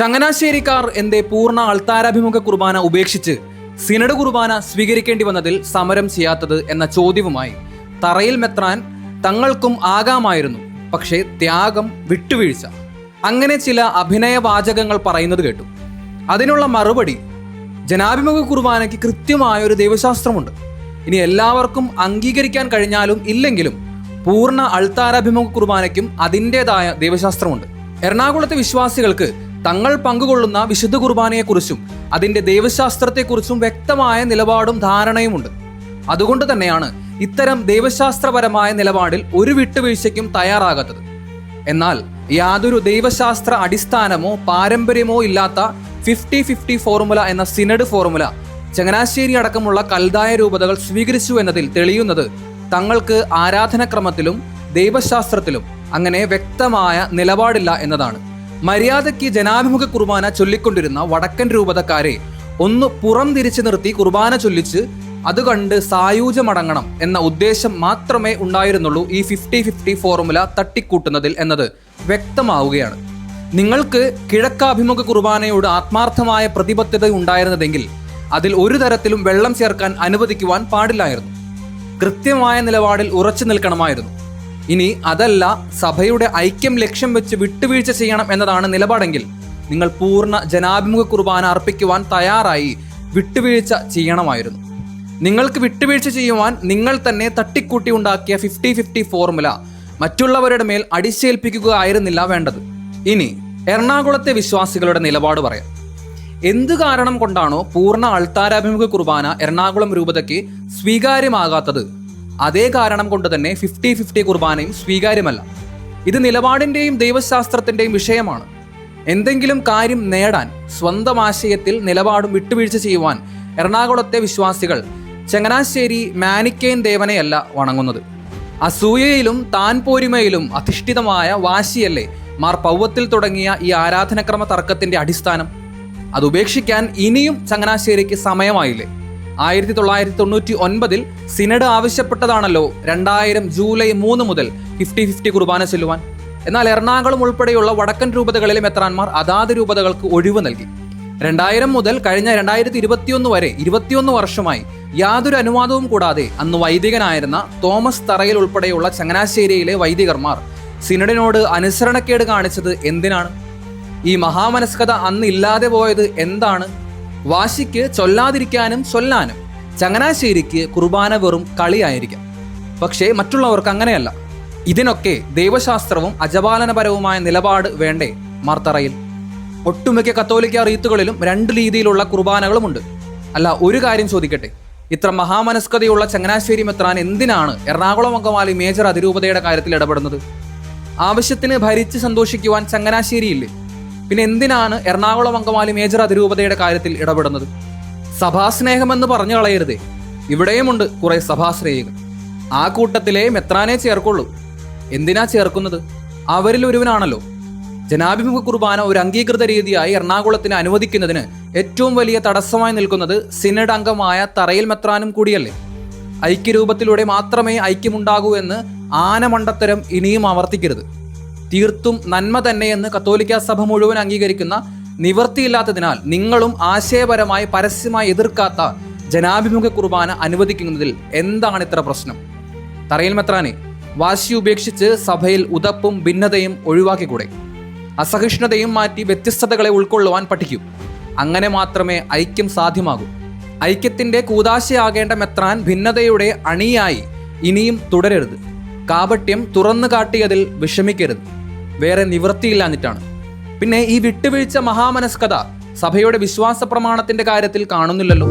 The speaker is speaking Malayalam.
ചങ്ങനാശ്ശേരിക്കാർ എന്തേ പൂർണ അൾത്താരാഭിമുഖ കുർബാന ഉപേക്ഷിച്ച് സിനഡ് കുർബാന സ്വീകരിക്കേണ്ടി വന്നതിൽ സമരം ചെയ്യാത്തത് എന്ന ചോദ്യവുമായി തറയിൽ മെത്രാൻ തങ്ങൾക്കും ആകാമായിരുന്നു പക്ഷേ ത്യാഗം വിട്ടുവീഴ്ച. അങ്ങനെ ചില അഭിനയവാചകങ്ങൾ പറയുന്നത് കേട്ടു. അതിനുള്ള മറുപടി ജനാഭിമുഖ കുർബാനയ്ക്ക് കൃത്യമായ ഒരു ദൈവശാസ്ത്രമുണ്ട്. ഇനി എല്ലാവർക്കും അംഗീകരിക്കാൻ കഴിഞ്ഞാലും ഇല്ലെങ്കിലും പൂർണ അൾത്താരാഭിമുഖ കുർബാനയ്ക്കും അതിന്റെതായ ദൈവശാസ്ത്രമുണ്ട്. എറണാകുളത്തെ വിശ്വാസികൾക്ക് തങ്ങൾ പങ്കുകൊള്ളുന്ന വിശുദ്ധ കുർബാനയെക്കുറിച്ചും അതിന്റെ ദൈവശാസ്ത്രത്തെക്കുറിച്ചും വ്യക്തമായ നിലപാടും ധാരണയുമുണ്ട്. അതുകൊണ്ട് തന്നെയാണ് ഇത്തരം ദൈവശാസ്ത്രപരമായ നിലപാടിൽ ഒരു വിട്ടുവീഴ്ചയ്ക്കും തയ്യാറാകാത്തത്. എന്നാൽ യാതൊരു ദൈവശാസ്ത്ര അടിസ്ഥാനമോ പാരമ്പര്യമോ ഇല്ലാത്ത ഫിഫ്റ്റി ഫിഫ്റ്റി ഫോർമുല എന്ന സിനഡ് ഫോർമുല ചങ്ങനാശ്ശേരി അടക്കമുള്ള കൽതായ രൂപതകൾ സ്വീകരിച്ചു എന്നതിൽ തെളിയുന്നത് തങ്ങൾക്ക് ആരാധനക്രമത്തിലും ദൈവശാസ്ത്രത്തിലും അങ്ങനെ വ്യക്തമായ നിലപാടില്ല എന്നതാണ്. മര്യാദയ്ക്ക് ജനാഭിമുഖ കുർബാന ചൊല്ലിക്കൊണ്ടിരുന്ന വടക്കൻ രൂപതക്കാരെ ഒന്ന് പുറം തിരിച്ചു നിർത്തി കുർബാന ചൊല്ലിച്ച് അത് കണ്ട് സായൂജമടങ്ങണം എന്ന ഉദ്ദേശം മാത്രമേ ഉണ്ടായിരുന്നുള്ളൂ ഈ ഫിഫ്റ്റി ഫിഫ്റ്റി ഫോർമുല തട്ടിക്കൂട്ടുന്നതിൽ എന്നത് വ്യക്തമാവുകയാണ്. നിങ്ങൾക്ക് കിഴക്കാഭിമുഖ കുർബാനയോട് ആത്മാർത്ഥമായ പ്രതിബദ്ധത ഉണ്ടായിരുന്നതെങ്കിൽ അതിൽ ഒരു തരത്തിലും വെള്ളം ചേർക്കാൻ അനുവദിക്കുവാൻ പാടില്ലായിരുന്നു. കൃത്യമായ നിലപാടിൽ ഉറച്ചു നിൽക്കണമായിരുന്നു. ഇനി അതല്ല സഭയുടെ ഐക്യം ലക്ഷ്യം വെച്ച് വിട്ടുവീഴ്ച ചെയ്യണം എന്നതാണ് നിലപാടെങ്കിൽ നിങ്ങൾ പൂർണ ജനാഭിമുഖ കുർബാന അർപ്പിക്കുവാൻ തയ്യാറായി വിട്ടുവീഴ്ച ചെയ്യണമായിരുന്നു. നിങ്ങൾക്ക് വിട്ടുവീഴ്ച ചെയ്യുവാൻ നിങ്ങൾ തന്നെ തട്ടിക്കൂട്ടി ഉണ്ടാക്കിയ ഫിഫ്റ്റി ഫിഫ്റ്റി ഫോർമുല മറ്റുള്ളവരുടെ മേൽ അടിച്ചേൽപ്പിക്കുക ആയിരുന്നില്ല വേണ്ടത്. ഇനി എറണാകുളത്തെ വിശ്വാസികളുടെ നിലപാട് പറയാം. എന്തു കാരണം കൊണ്ടാണോ പൂർണ അൾത്താരാഭിമുഖ കുർബാന എറണാകുളം രൂപതയ്ക്ക് സ്വീകാര്യമാകാത്തത്? അതേ കാരണം കൊണ്ട് തന്നെ ഫിഫ്റ്റി ഫിഫ്റ്റി കുർബാനയും സ്വീകാര്യമല്ല. ഇത് നിലപാടിന്റെയും ദൈവശാസ്ത്രത്തിന്റെയും വിഷയമാണ്. എന്തെങ്കിലും കാര്യം നേടാൻ സ്വന്തം ആശയത്തിൽ നിലപാടും വിട്ടുവീഴ്ച ചെയ്യുവാൻ എറണാകുളത്തെ വിശ്വാസികൾ ചങ്ങനാശ്ശേരി മാനിക്കേൻ ദേവനെയല്ല വണങ്ങുന്നത്. അസൂയയിലും താൻ പോരിമയിലും അധിഷ്ഠിതമായ വാശിയല്ലേ മാർ പൗവത്തിൽ തുടങ്ങിയ ഈ ആരാധനക്രമ തർക്കത്തിന്റെ അടിസ്ഥാനം? അത് ഉപേക്ഷിക്കാൻ ഇനിയും ചങ്ങനാശ്ശേരിക്ക് സമയമായില്ലേ? ആയിരത്തി തൊള്ളായിരത്തി തൊണ്ണൂറ്റി ഒൻപതിൽ സിനഡ് ആവശ്യപ്പെട്ടതാണല്ലോ രണ്ടായിരം ജൂലൈ മൂന്ന് മുതൽ ഫിഫ്റ്റി ഫിഫ്റ്റി കുർബാന ചെല്ലുവാൻ. എന്നാൽ എറണാകുളം ഉൾപ്പെടെയുള്ള വടക്കൻ രൂപതകളിലെ മെത്രാന്മാർ അതാത് രൂപതകൾക്ക് ഒഴിവ് നൽകി. രണ്ടായിരം മുതൽ കഴിഞ്ഞ രണ്ടായിരത്തി ഇരുപത്തിയൊന്ന് വരെ ഇരുപത്തിയൊന്ന് വർഷമായി യാതൊരു അനുവാദവും കൂടാതെ അന്ന് വൈദികനായിരുന്ന തോമസ് തറയിൽ ഉൾപ്പെടെയുള്ള ചങ്ങനാശ്ശേരിയിലെ വൈദികർമാർ സിനഡിനോട് അനുസരണക്കേട് കാണിച്ചത് എന്തിനാണ്? ഈ മഹാമനസ്കത അന്ന് ഇല്ലാതെ പോയത് എന്താണ്? വാശിക്ക് ചൊല്ലാതിരിക്കാനും ചൊല്ലാനും ചങ്ങനാശ്ശേരിക്ക് കുർബാന വെറും കളിയായിരിക്കാം. പക്ഷേ മറ്റുള്ളവർക്ക് അങ്ങനെയല്ല. ഇതിനൊക്കെ ദൈവശാസ്ത്രവും അജപാലനപരവുമായ നിലപാട് വേണ്ടേ മാർത്തറയിൽ? ഒട്ടുമിക്ക കത്തോലിക്ക റീത്തുകളിലും രണ്ട് രീതിയിലുള്ള കുർബാനകളുമുണ്ട്. അല്ല ഒരു കാര്യം ചോദിക്കട്ടെ. ഇത്ര മഹാമനസ്കതയുള്ള ചങ്ങനാശ്ശേരി മെത്രാൻ എന്തിനാണ് എറണാകുളം അങ്കമാലി മേജർ അതിരൂപതയുടെ കാര്യത്തിൽ ഇടപെടുന്നത്? ആവശ്യത്തിന് ഭരിച്ച് സന്തോഷിക്കുവാൻ ചങ്ങനാശ്ശേരിയില്ലേ? പിന്നെ എന്തിനാണ് എറണാകുളം അങ്കമാലി മേജർ അതിരൂപതയുടെ കാര്യത്തിൽ ഇടപെടുന്നത്? സഭാസ്നേഹമെന്ന് പറഞ്ഞു കളയരുതേ. ഇവിടെയുമുണ്ട് കുറെ സഭാശ്രേയികൾ. ആ കൂട്ടത്തിലെ മെത്രാനെ ചേർക്കുള്ളൂ. എന്തിനാ ചേർക്കുന്നത്? അവരിൽ ഒരുവനാണല്ലോ. ജനാഭിമുഖ കുർബാന ഒരു അംഗീകൃത രീതിയായി എറണാകുളത്തിന് അനുവദിക്കുന്നതിന് ഏറ്റവും വലിയ തടസ്സമായി നിൽക്കുന്നത് സിനഡ് അംഗമായ തറയിൽ മെത്രാനും കൂടിയല്ലേ. ഐക്യരൂപത്തിലൂടെ മാത്രമേ ഐക്യമുണ്ടാകൂ എന്ന് ആനമണ്ടത്തരം ഇനിയും ആവർത്തിക്കരുത്. തീർത്തും നന്മ തന്നെയെന്ന് കത്തോലിക്ക സഭ മുഴുവൻ അംഗീകരിക്കുന്ന നിവൃത്തിയില്ലാത്തതിനാൽ നിങ്ങളും ആശയപരമായി പരസ്യമായി എതിർക്കാത്ത ജനാഭിമുഖ കുർബാന അനുവദിക്കുന്നതിൽ എന്താണ് ഇത്ര പ്രശ്നം? തറയിൽ മെത്രാനെ വാശി ഉപേക്ഷിച്ച് സഭയിൽ ഉതപ്പും ഭിന്നതയും ഒഴിവാക്കിക്കൂടെ? അസഹിഷ്ണുതയും മാറ്റി വ്യത്യസ്തതകളെ ഉൾക്കൊള്ളുവാൻ പഠിക്കും. അങ്ങനെ മാത്രമേ ഐക്യം സാധ്യമാകൂ. ഐക്യത്തിന്റെ കൂതാശയാകേണ്ട മെത്രാൻ ഭിന്നതയുടെ അണിയായി ഇനിയും തുടരരുത്. കാപട്യം തുറന്നു കാട്ടിയതിൽ വിഷമിക്കരുത്. വേറെ നിവൃത്തിയില്ലാഞ്ഞിട്ടാണ്. പിന്നെ ഈ വിട്ടുവീഴ്ച മഹാമനസ്കത സഭയുടെ വിശ്വാസ പ്രമാണത്തിന്റെ കാര്യത്തിൽ കാണുന്നില്ലല്ലോ.